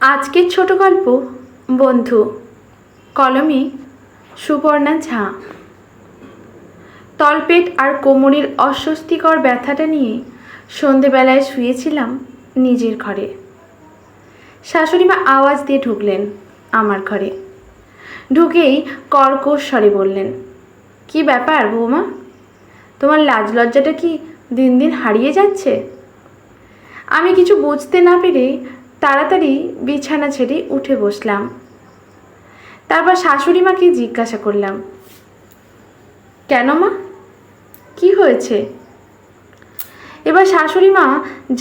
আজকের ছোট গল্প, বন্ধু, কলমে সুপর্ণা ঝা। তলপেট আর কোমরের অস্বস্তিকর ব্যথাটা নিয়ে সন্ধেবেলায় শুয়েছিলাম নিজের ঘরে। শাশুড়িমা আওয়াজ দিয়ে ঢুকলেন আমার ঘরে। ঢুকেই কর্কশ স্বরে বললেন, কি ব্যাপার বৌমা? তোমার লাজ লজ্জাটা কি দিন দিন হারিয়ে যাচ্ছে? আমি কিছু বুঝতে না পেরে তাড়াতাড়ি বিছানা ছেড়ে উঠে বসলাম। তারপর শাশুড়ি মাকে জিজ্ঞাসা করলাম, কেন মা? কি হয়েছে? এবার শাশুড়ি মা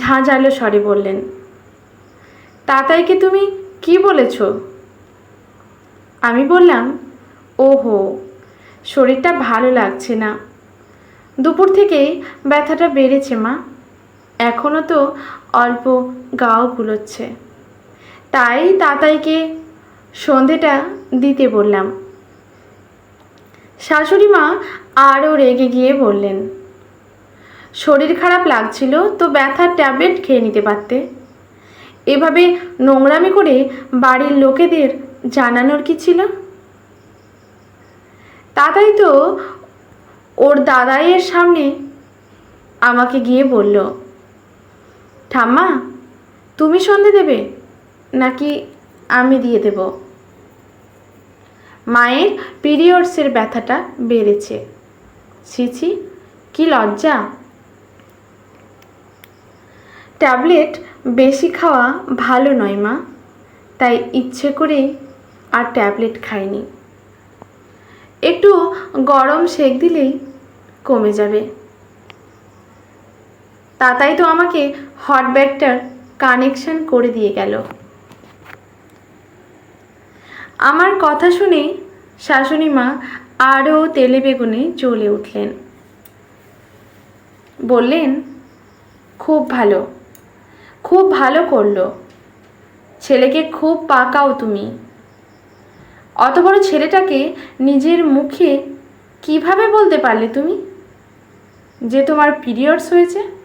ঝাঁঝালো স্বরে বললেন, তাতাইকে তুমি কি বলেছ? আমি বললাম, ওহো, শরীরটা ভালো লাগছে না। দুপুর থেকেই ব্যথাটা বেড়েছে মা। এখনও তো অল্প গাও গুলোচ্ছে তাই তাতাইকে সন্ধেটা দিতে বললাম। শাশুড়ি মা আরও রেগে গিয়ে বললেন, শরীর খারাপ লাগছিল তো ব্যথার ট্যাবলেট খেয়ে নিতে পারতে। এভাবে নোংরামি করে বাড়ির লোকেদের জানানোর কি ছিল? তাতাই তো ওর দাদাইয়ের সামনে আমাকে গিয়ে বলল ঠাম্মা, তুমি সন্ধে দেবে? নাকি আমি দিয়ে দেব? মায়ের পিরিয়ডসের ব্যথাটা বেড়েছে। ছিছি কি লজ্জা। ট্যাবলেট বেশি খাওয়া ভালো নয় মা, তাই ইচ্ছে করে আর ট্যাবলেট খাইনি। একটু গরম সেক দিলেই কমে যাবে। তাতাই তো আমাকে হট ব্যাগটার কানেকশন করে দিয়ে গেল। আমার কথা শুনে শাশুড়ি মা আরও তেলে বেগুনে জ্বলে উঠলেন। বললেন, খুব ভালো খুব ভালো করল। ছেলেকে খুব পাকাও তুমি। অত বড় ছেলেটাকে নিজের মুখে কীভাবে বলতে পারলে তুমি? যে তোমার পিরিয়ডস হয়েছে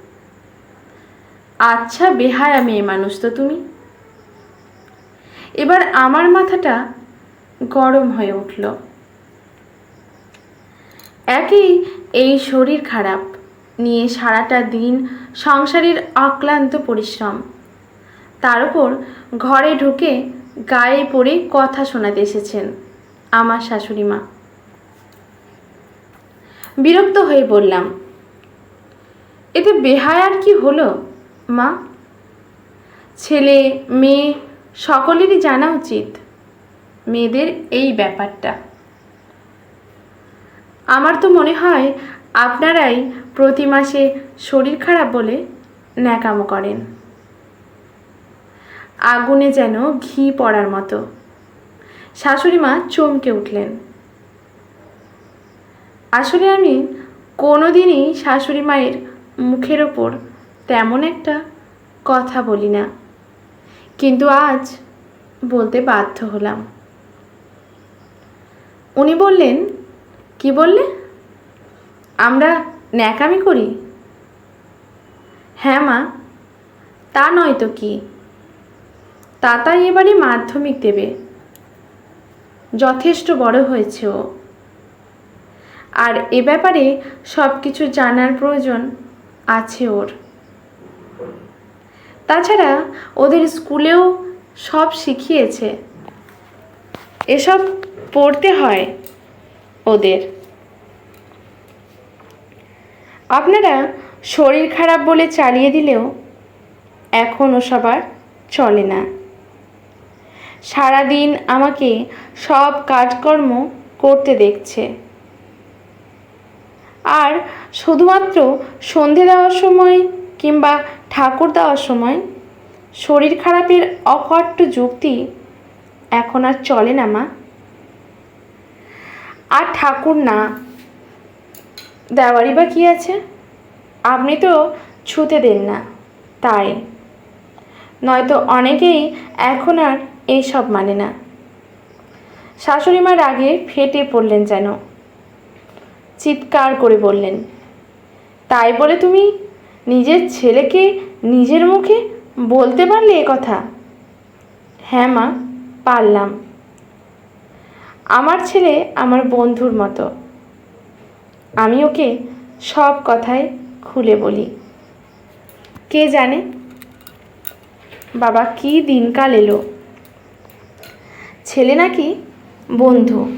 আচ্ছা বেহায়া মেয়ে মানুষ তো তুমি। এবার আমার মাথাটা গরম হয়ে উঠল। একই এই শরীর খারাপ নিয়ে সারাটা দিন সংসারের অক্লান্ত পরিশ্রম। তার উপর ঘরে ঢুকে গায়ে পড়ে কথা শোনাতে এসেছেন আমার শাশুড়ি মা। বিরক্ত হয়ে বললাম, এতে বেহায়ার কি হলো? মা, ছেলে, মেয়ে, সকলেরই জানা উচিত মেয়েদের এই ব্যাপারটা। আমার তো মনে হয় আপনারাই প্রতি মাসে শরীর খারাপ বলে ন্যাকামো করেন। আগুনে যেন ঘি পড়ার মতো। শাশুড়ি মা চমকে উঠলেন। আসলে আমি কোনোদিনই শাশুড়ি মায়ের মুখের ওপর তেমন একটা কথা বলি না। কিন্তু আজ বলতে বাধ্য হলাম। উনি বললেন, কি বললে? আমরা ন্যাকামি করি? হ্যাঁ মা, তা নয় তো কি? তাতাই এবারে মাধ্যমিক দেবে। যথেষ্ট বড় হয়েছে ও। আর এ ব্যাপারে সব কিছু জানার প্রয়োজন আছে ওর। তাছাড়া ওদের স্কুলেও সব শিখিয়েছে। এসব পড়তে হয় ওদের। আপনারা শরীর খারাপ বলে চালিয়ে দিলেও এখন ওসব আর চলে না। সারাদিন আমাকে সব কাজকর্ম করতে দেখছে। আর শুধুমাত্র সন্ধে দেওয়ার সময় কিংবা ঠাকুর দেওয়ার সময় শরীর খারাপের অকট্ট যুক্তি এখন আর চলে না, মা। আর ঠাকুর না, দেওয়ারই বা কী আছে? আপনি তো ছুতে দেন না, তাই। নয়তো অনেকেই এখন আর এইসব মানে না। শাশুড়ি মার আগে ফেটে পড়লেন যেন। চিৎকার করে বললেন, তাই বলে তুমি নিজের ছেলেকে নিজের মুখে বলতে পারলে এ কথা? হ্যাঁ মা, পারলাম। আমার ছেলে আমার বন্ধুর মতো। আমি ওকে সব কথাই খুলে বলি। কে জানে? বাবা কি দিনকাল এলো? ছেলে নাকি বন্ধু?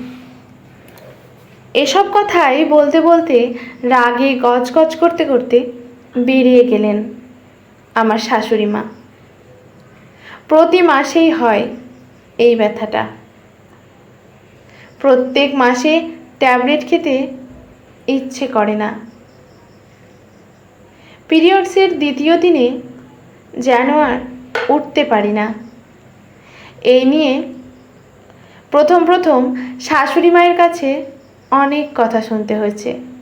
এসব কথাই বলতে বলতে রাগে গজগজ করতে করতে বেরিয়ে গেলেন আমার শাশুড়ি মা। প্রতি মাসেই হয় এই ব্যথাটা। প্রত্যেক মাসে ট্যাবলেট খেতে ইচ্ছে করে না। পিরিয়ডসের দ্বিতীয় দিনে যেন আর উঠতে পারি না। এই নিয়ে প্রথম প্রথম শাশুড়ি মায়ের কাছে অনেক কথা শুনতে হয়েছে।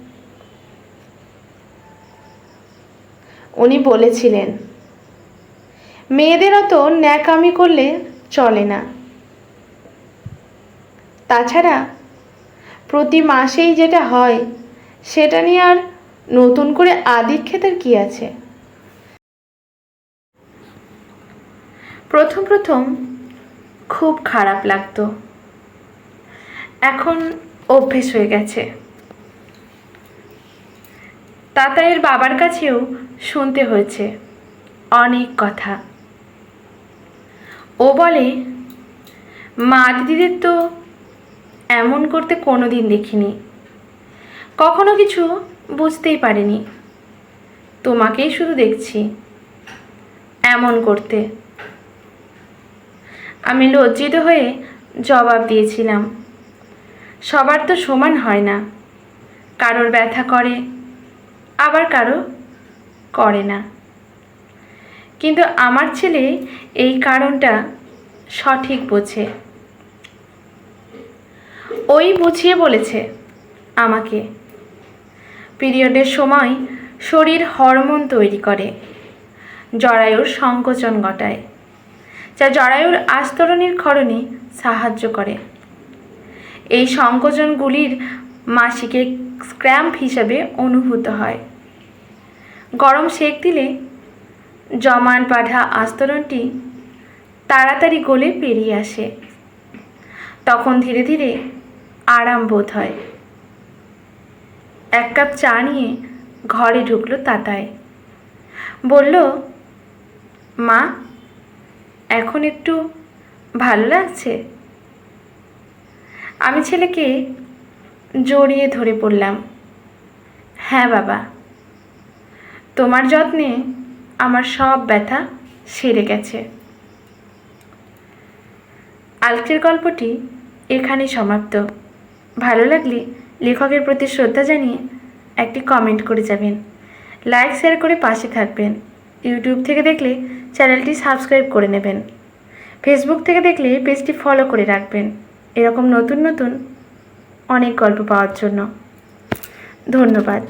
উনি বলেছিলেন, মেয়েদের অত ন্যাকামি করলে চলে না। তাছাড়া প্রতি মাসেই যেটা হয়, সেটা নিয়ে আর নতুন করে আদিক্ষেতের কি আছে? প্রথম প্রথম খুব খারাপ লাগতো। এখন অভ্যেস হয়ে গেছে। তাতায়ের বাবার কাছেও শুনতে হয়েছে অনেক কথা। ও বলে, মা দিদিদের তো এমন করতে কোনো দিন দেখিনি। কখনো কিছু বুঝতেই পারিনি। তোমাকেই শুধু দেখছি এমন করতে। আমি লজ্জিত হয়ে জবাব দিয়েছিলাম, সবার তো সমান হয় না। কারোর ব্যথা করে আবার কারও করে না। কিন্তু আমার ছেলে এই কারণটা সঠিক বোঝে। ওই বুঝিয়ে বলেছে আমাকে। পিরিয়ডের সময় শরীর হরমোন তৈরি করে, জরায়ুর সংকোচন ঘটায়, যা জরায়ুর আস্তরণের ক্ষরণে সাহায্য করে। এই সংকোচনগুলির মাসিকে স্ক্র্যাম্প হিসাবে অনুভূত হয়। গরম সেক দিলে জমান পাঠা আস্তরণটি তাড়াতাড়ি গলে পেরিয়ে আসে। তখন ধীরে ধীরে আরাম বোধ হয়। এক কাপ চা নিয়ে ঘরে ঢুকলো তাতায় বলল, মা, এখন একটু ভালো লাগছে? আমি ছেলেকে জড়িয়ে ধরে পড়লাম। হ্যাঁ বাবা। তোমার যত্নে আমার সব ব্যথা সেরে গেছে। আজকের গল্পটি এখানেই সমাপ্ত। ভালো লাগলে লেখকের প্রতি শ্রদ্ধা জানিয়ে একটি কমেন্ট করে যাবেন। লাইক শেয়ার করে পাশে থাকবেন। ইউটিউব থেকে দেখলে চ্যানেলটি সাবস্ক্রাইব করে নেবেন। ফেসবুক থেকে দেখলে পেজটি ফলো করে রাখবেন। এরকম নতুন নতুন অনেক গল্প পাওয়ার জন্য। ধন্যবাদ।